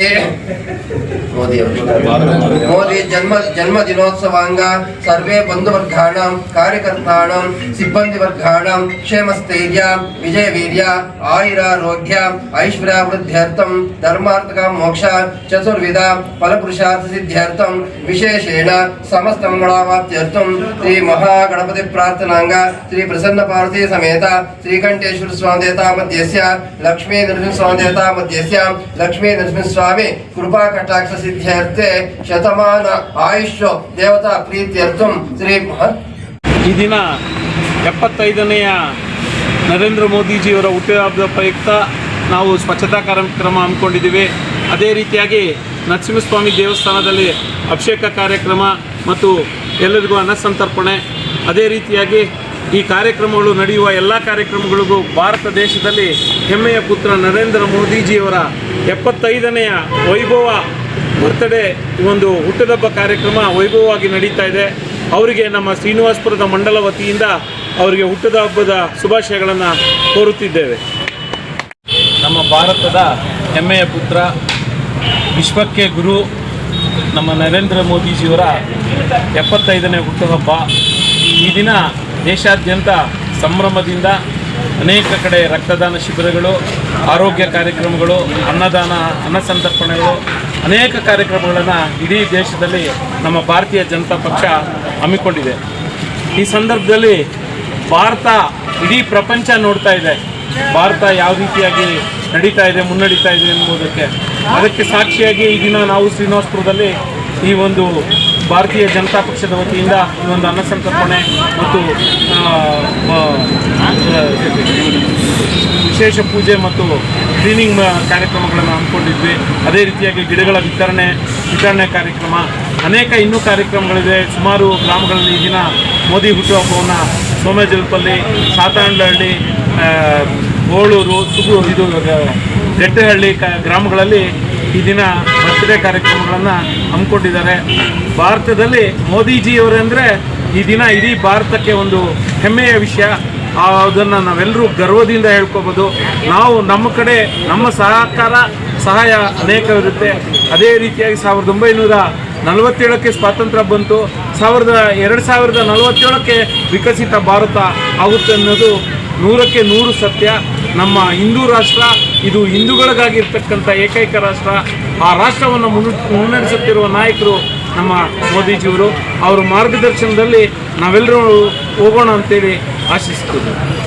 É. ಮೋದಿ ಅವರು ಮೋದಿ ಜನ್ಮ ಜನ್ಮ ದಿನೋತ್ಸವಾಂಗ ಸರ್ವೇ ಬಂಧುವರ್ಗಾಣಂ ಕಾರ್ಯಕರ್ತಾಣಂ ಸಿಬ್ಬಂದಿ ವರ್ಗಾಣಂ ಕ್ಷೇಮಸ್ಥೈರ್ಯ ವಿಜಯ ವೀರ್ಯ ಆಯುರಾರೋಗ್ಯ ಐಶ್ವರ್ಯ ವೃದ್ಧ್ಯರ್ಥಂ ಧರ್ಮಾರ್ಥಕ ಮೋಕ್ಷ ಚತುರ್ವಿಧ ಫಲಪುರುಷಾರ್ಥ ಸಿದ್ಧ್ಯರ್ಥಂ ವಿಶೇಷೇಣ ಸಮಸ್ತ ಮಂಗಳಾವಾಪ್ತ್ಯರ್ಥಂ ಶ್ರೀ ಮಹಾಗಣಪತಿ ಪ್ರಾರ್ಥನಾಂಗ ಶ್ರೀ ಪ್ರಸನ್ನ ಪಾರ್ವತಿ ಸಮೇತ ಶ್ರೀಕಂಠೇಶ್ವರ ಸ್ವಾಮಿ ದೇವತಾ ಮಧ್ಯಸ್ಯ ಲಕ್ಷ್ಮೀ ನರಸಿಂಹ ಸ್ವಾಮಿ ದೇವತಾ ಮಧ್ಯಸ್ಯ ಲಕ್ಷ್ಮೀ ನರಸಿಂಹ ಸ್ವಾಮಿ ಕೃಪಾ ಕಟಾಕ್ಷ ಸಿದ್ಧ್ಯರ್ಥೆ ಶತಮಾನ ಆಯುಷ್ಯ ದೇವತಾ ಪ್ರೀತ್ಯರ್ಥಂ ಶ್ರೀ ಮಹತ್ ಈ ದಿನ ಎಪ್ಪತ್ತೈದನೆಯ ನರೇಂದ್ರ ಮೋದಿಜಿಯವರ ಹುಟ್ಟುಹಬ್ಬದ ಪ್ರಯುಕ್ತ ನಾವು ಸ್ವಚ್ಛತಾ ಕಾರ್ಯಕ್ರಮ ಹಮ್ಮಿಕೊಂಡಿದ್ದೀವಿ. ಅದೇ ರೀತಿಯಾಗಿ ನರಸಿಂಹಸ್ವಾಮಿ ದೇವಸ್ಥಾನದಲ್ಲಿ ಅಭಿಷೇಕ ಕಾರ್ಯಕ್ರಮ ಮತ್ತು ಎಲ್ಲರಿಗೂ ಅನ್ನಸಂತರ್ಪಣೆ ಅದೇ ರೀತಿಯಾಗಿ ಈ ಕಾರ್ಯಕ್ರಮಗಳು ನಡೆಯುವ ಎಲ್ಲ ಕಾರ್ಯಕ್ರಮಗಳಿಗೂ ಭಾರತ ದೇಶದಲ್ಲಿ ಹೆಮ್ಮೆಯ ಪುತ್ರ ನರೇಂದ್ರ ಮೋದಿಜಿಯವರ ಎಪ್ಪತ್ತೈದನೆಯ ವೈಭವ ಬರ್ತ್ಡೇ, ಒಂದು ಹುಟ್ಟದಬ್ಬ ಕಾರ್ಯಕ್ರಮ ವೈಭವವಾಗಿ ನಡೀತಾ ಇದೆ. ಅವರಿಗೆ ನಮ್ಮ ಶ್ರೀನಿವಾಸಪುರದ ಮಂಡಲ ವತಿಯಿಂದ ಅವರಿಗೆ ಹುಟ್ಟದ ಹಬ್ಬದ ಶುಭಾಶಯಗಳನ್ನು ಕೋರುತ್ತಿದ್ದೇವೆ. ನಮ್ಮ ಭಾರತದ ಹೆಮ್ಮೆಯ ಪುತ್ರ, ವಿಶ್ವಕ್ಕೆ ಗುರು, ನಮ್ಮ ನರೇಂದ್ರ ಮೋದಿಜಿಯವರ ಎಪ್ಪತ್ತೈದನೇ ಹುಟ್ಟುಹಬ್ಬ. ಈ ದಿನ ದೇಶಾದ್ಯಂತ ಸಂಭ್ರಮದಿಂದ ಅನೇಕ ಕಡೆ ರಕ್ತದಾನ ಶಿಬಿರಗಳು, ಆರೋಗ್ಯ ಕಾರ್ಯಕ್ರಮಗಳು, ಅನ್ನದಾನ ಅನ್ನಸಂತರ್ಪಣೆಗಳು ಅನೇಕ ಕಾರ್ಯಕ್ರಮಗಳನ್ನು ಇಡೀ ದೇಶದಲ್ಲಿ ನಮ್ಮ ಭಾರತೀಯ ಜನತಾ ಪಕ್ಷ ಹಮ್ಮಿಕೊಂಡಿದೆ. ಈ ಸಂದರ್ಭದಲ್ಲಿ ಭಾರತ ಇಡೀ ಪ್ರಪಂಚ ನೋಡ್ತಾ ಇದೆ. ಭಾರತ ಯಾವ ರೀತಿಯಾಗಿ ನಡೀತಾ ಇದೆ, ಮುನ್ನಡೀತಾ ಇದೆ ಎಂಬುದಕ್ಕೆ. ಅದಕ್ಕೆ ಸಾಕ್ಷಿಯಾಗಿ ಈ ದಿನ ನಾವು ಶ್ರೀನಿವಾಸಪುರದಲ್ಲಿ ಈ ಒಂದು ಭಾರತೀಯ ಜನತಾ ಪಕ್ಷದ ವತಿಯಿಂದ ಈ ಒಂದು ಅನ್ನಸಂತರ್ಪಣೆ ಮತ್ತು ವಿಶೇಷ ಪೂಜೆ ಮತ್ತು ಕ್ಲೀನಿಂಗ್ ಕಾರ್ಯಕ್ರಮಗಳನ್ನು ಹಮ್ಮಿಕೊಂಡಿದ್ವಿ. ಅದೇ ರೀತಿಯಾಗಿ ಗಿಡಗಳ ವಿತರಣೆ ವಿತರಣೆ ಕಾರ್ಯಕ್ರಮ. ಅನೇಕ ಇನ್ನೂ ಕಾರ್ಯಕ್ರಮಗಳಿದೆ ಸುಮಾರು ಗ್ರಾಮಗಳಲ್ಲಿ ಈ ದಿನ ಮೋದಿ ಹುಟ್ಟುಹಬ್ಬವನ್ನು ಸೋಮೇಜಲ್ಪಲ್ಲಿ ಸಾತಾಂಡಹಳ್ಳಿ ಗೋಳೂರು, ಸುಗು, ಇದು ಗೆಟ್ಟೆಹಳ್ಳಿ ಕ, ಗ್ರಾಮಗಳಲ್ಲಿ ಈ ದಿನ ಬರ್ತ್ಡೇ ಕಾರ್ಯಕ್ರಮಗಳನ್ನು ಹಮ್ಮಿಕೊಂಡಿದ್ದಾರೆ. ಭಾರತದಲ್ಲಿ ಮೋದಿಜಿಯವರೆಂದರೆ ಈ ದಿನ ಇಡೀ ಭಾರತಕ್ಕೆ ಒಂದು ಹೆಮ್ಮೆಯ ವಿಷಯ. ಅದನ್ನು ನಾವೆಲ್ಲರೂ ಗರ್ವದಿಂದ ಹೇಳ್ಕೋಬೋದು. ನಾವು ನಮ್ಮ ಕಡೆ ನಮ್ಮ ಸಹಕಾರ, ಸಹಾಯ ಅನೇಕವಿರುತ್ತೆ. ಅದೇ ರೀತಿಯಾಗಿ ಸಾವಿರದ ಒಂಬೈನೂರ ನಲವತ್ತೇಳಕ್ಕೆ ಸ್ವಾತಂತ್ರ್ಯ ಬಂತು. ಸಾವಿರದ ಎರಡು ಸಾವಿರದ ನಲವತ್ತೇಳಕ್ಕೆ ವಿಕಸಿತ ಭಾರತ ಆಗುತ್ತೆ ಅನ್ನೋದು ನೂರಕ್ಕೆ ನೂರು ಸತ್ಯ. ನಮ್ಮ ಹಿಂದೂ ರಾಷ್ಟ್ರ, ಇದು ಹಿಂದೂಗಳಿಗಾಗಿರ್ತಕ್ಕಂಥ ಏಕೈಕ ರಾಷ್ಟ್ರ. ಆ ರಾಷ್ಟ್ರವನ್ನು ಮುನ್ನ ಮುನ್ನಡೆಸುತ್ತಿರುವ ನಾಯಕರು ನಮ್ಮ ಮೋದಿಜಿಯವರು. ಅವರ ಮಾರ್ಗದರ್ಶನದಲ್ಲಿ ನಾವೆಲ್ಲರೂ ಹೋಗೋಣ ಅಂತೇಳಿ ಆಶಿಸ್ತೀವಿ